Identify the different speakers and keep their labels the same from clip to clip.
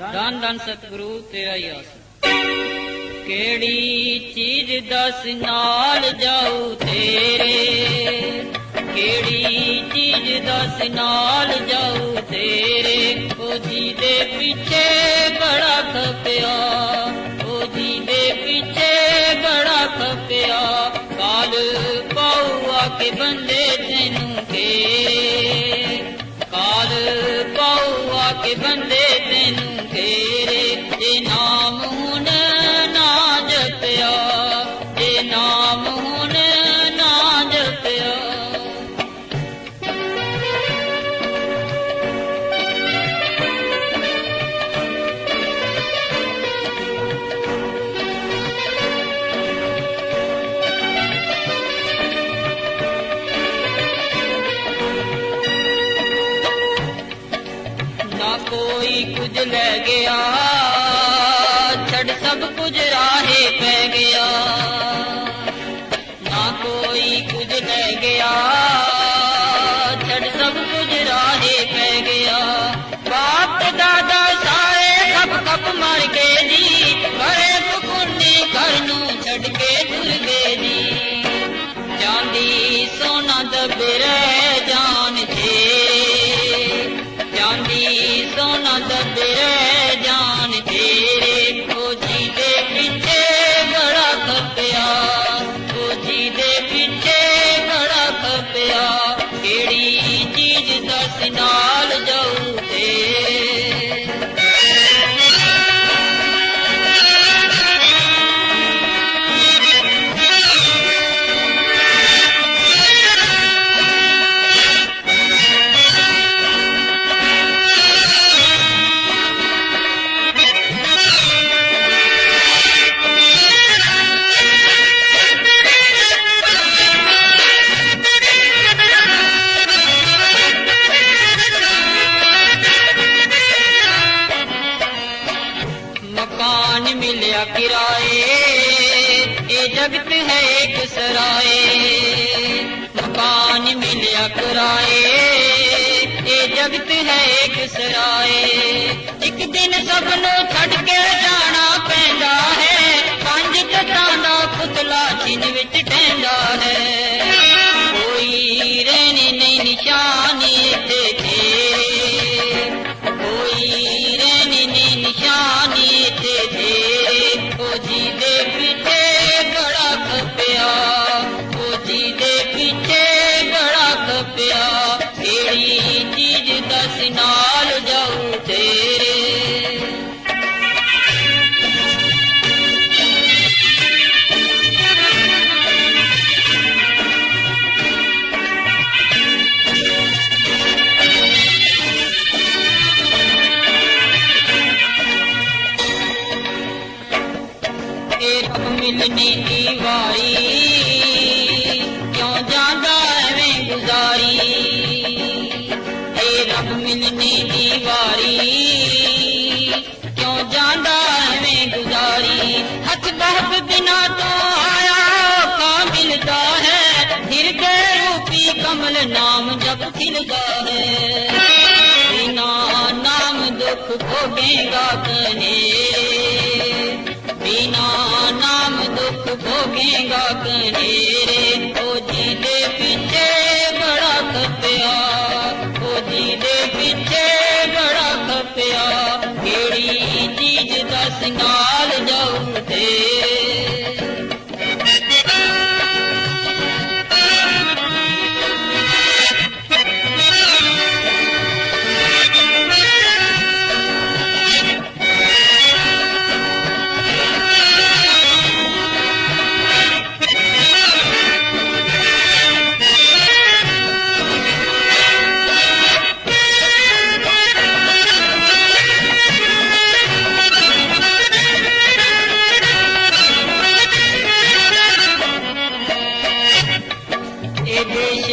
Speaker 1: ਧੰਨ ਧੰਨ ਸਤਿਗੁਰੂ, ਤੇਰਾ ਹੀ ਆਸ ਕਿਹੜੀ ਚੀਜ਼ ਦਸ ਨਾਲ ਜਾਊ ਤੇਰੇ? ਕਿਹੜੀ ਚੀਜ਼ ਦਸ ਨਾਲ ਜਾਊ ਤੇਰੇ? ਉਹ ਜੀ ਦੇ ਪਿੱਛੇ ਬੜਾ ਖਪਿਆ, ਉਹ ਜੀ ਦੇ ਪਿੱਛੇ ਬੜਾ ਖਪਿਆ। ਕਾਲ ਪਾਉ ਆ ਕੇ ਬੰਦੇ ਤੈਨੂੰ ਕੇ ਕਾਲ ਪਾਉ ਆ ਕੇ ਬੰਦੇ ਸੋਨਾ ਮਕਾਨ ਕਿਰਾਏ, ਇਹ ਜਗਤ ਹੈ ਇੱਕ ਸਰਾਏ। ਮਕਾਨ ਮਿਲਿਆ ਕਿਰਾਏ, ਇਹ ਜਗਤ ਹੈ ਇੱਕ ਸਰਾਏ। ਇੱਕ ਦਿਨ ਸਭ ਨੂੰ ਛੱਡ ਕੇ ਜਾਣਾ ਪੈਂਦਾ ਹੈ, ਪੰਜ ਤਤਾਂ ਦਾ ਪੁਤਲਾ ਛਿਨ ਵਿੱਚ ਟਹਿੰਦਾ ਹੈ। ਇਹ ਰੱਬ ਮਿਲਣੀ ਦੀ ਵਾਰੀ ਕਿਉਂ ਜਾਂਦਾ ਐਵੇਂ ਗੁਜ਼ਾਰੀ? ਇਹ ਰੱਬ ਮਿਲਣੀ ਦੀ ਵਾਰੀ ਕਿਉਂ ਜਾਂਦਾ ਐਵੇਂ ਗੁਜ਼ਾਰੀ? ਹੱਥ ਬਹੁਤ ਬਿਨਾ ਤੋਂ ਆਇਆ ਕਾ ਮਿਲਦਾ ਹੈ। ਹਿਰਦੇ ਰੂਪੀ ਕਮਲ ਨਾਮ ਜਪ ਖਿਲਦਾ ਹੈ। ਬਿਨਾ ਨਾਮ ਦੁੱਖ ਭੋਗੇਗਾ ਕਹੇ। ਬਿਨਾ ਦੁਖ ਭੋਗੇਗਾ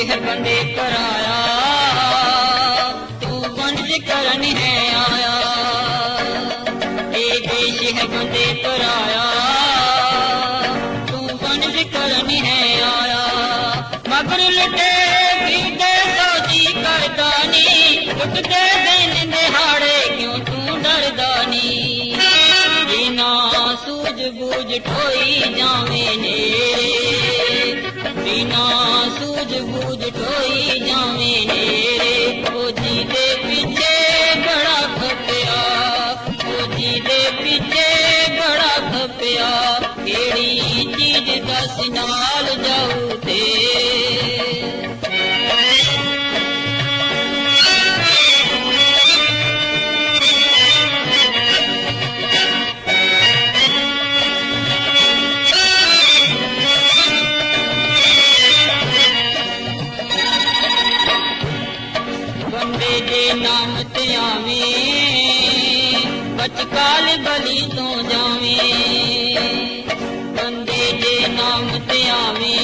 Speaker 1: ਹੈ ਬੰਦੇ ਕਰਾਇਆ ਤੂੰ ਬੰਦ ਕਰਨ ਹੈ ਆਇਆ। ਇਹ ਦੇਸ਼ ਹੈ ਬੰਦੇ ਕਰਾਇਆ ਤੂੰ ਬੰਦ ਕਰਨ ਹੈ ਆਇਆ। ਮਗਰ ਲਟੇ ਕੀਤੇ ਸੋਜੀ ਕਰਦਾ ਨੀ। ਉੱਠਦੇ ਦਿਨ ਦਿਹਾੜੇ ਕਿਉਂ ਤੂੰ ਡਰਦਾ ਨੀ? ਬਿਨਾ ਸੂਝ ਬੂਝ ਠੋਈ ਜਾਵੇਂ ਨੇ ਬੂਝ ਠੋਈ ਜਾਵੇਂ ਨੇਰੇ। ਉਹ ਦੇ ਪਿੱਛੇ ਬੜਾ ਖਪਿਆ। ਉਹ ਦੇ ਪਿੱਛੇ ਬੜਾ ਖਪਿਆ। ਕਿਹੜੀ ਚੀਜ਼ ਦਸ ਨਾਲ ਜਾਊ? ਕਾਲ ਬਲੀ ਤੋਂ ਜਾਵੇਂ, ਬੰਦੇ ਦੇ ਨਾਮ ਤੇ ਆਵੇਂ।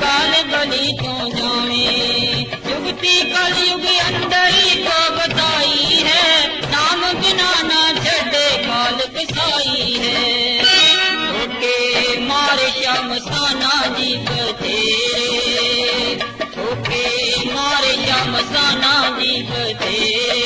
Speaker 1: ਕਾਲ ਬਲੀ ਤੋਂ ਜਾਵੇਂ ਯੁਗਤੀ ਕਲ ਯੁਗ ਅੰਦਰ ਹੀ ਕੋ ਬਤਾਈ ਹੈ। ਨਾਮ ਬਿਨਾ ਨਾ ਛੱਡੇ ਕਾਲ ਕਸਾਈ ਹੈ। ਓਕੇ ਮਾਰੇ ਸ਼ਮ ਸਾਨਾ ਜੀ ਬਤੇਰੇ ਓਕੇ ਮਾਰੇ ਸ਼ਮ ਸਾਨਾ ਜੀ ਬਤੇਰੇ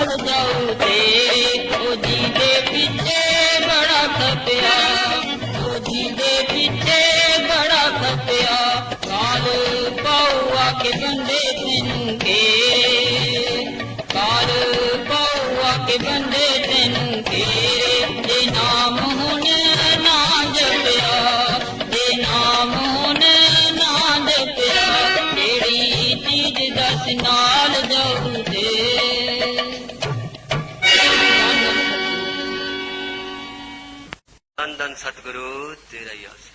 Speaker 1: ਦਸ ਨਾਲ ਤੇਰੇ ਉਹ ਜੀ ਦੇ ਪਿੱਛੇ ਬੜਾ ਖਪਿਆ। ਉਹ ਜੀ ਦੇ ਪਿੱਛੇ ਬੜਾ ਖਪਿਆ। ਕਾਲ ਪਾਉ ਆ ਕੇ ਬੰਦੇ ਤੈਨੂੰ ਘੇਰੇ ਕਾਲ ਪਾਉ ਆ ਕੇ ਬੰਦੇ
Speaker 2: ਧੰਨ ਸਤਿਗੁਰੂ ਤੇਰਾ ਹੀ ਆਸ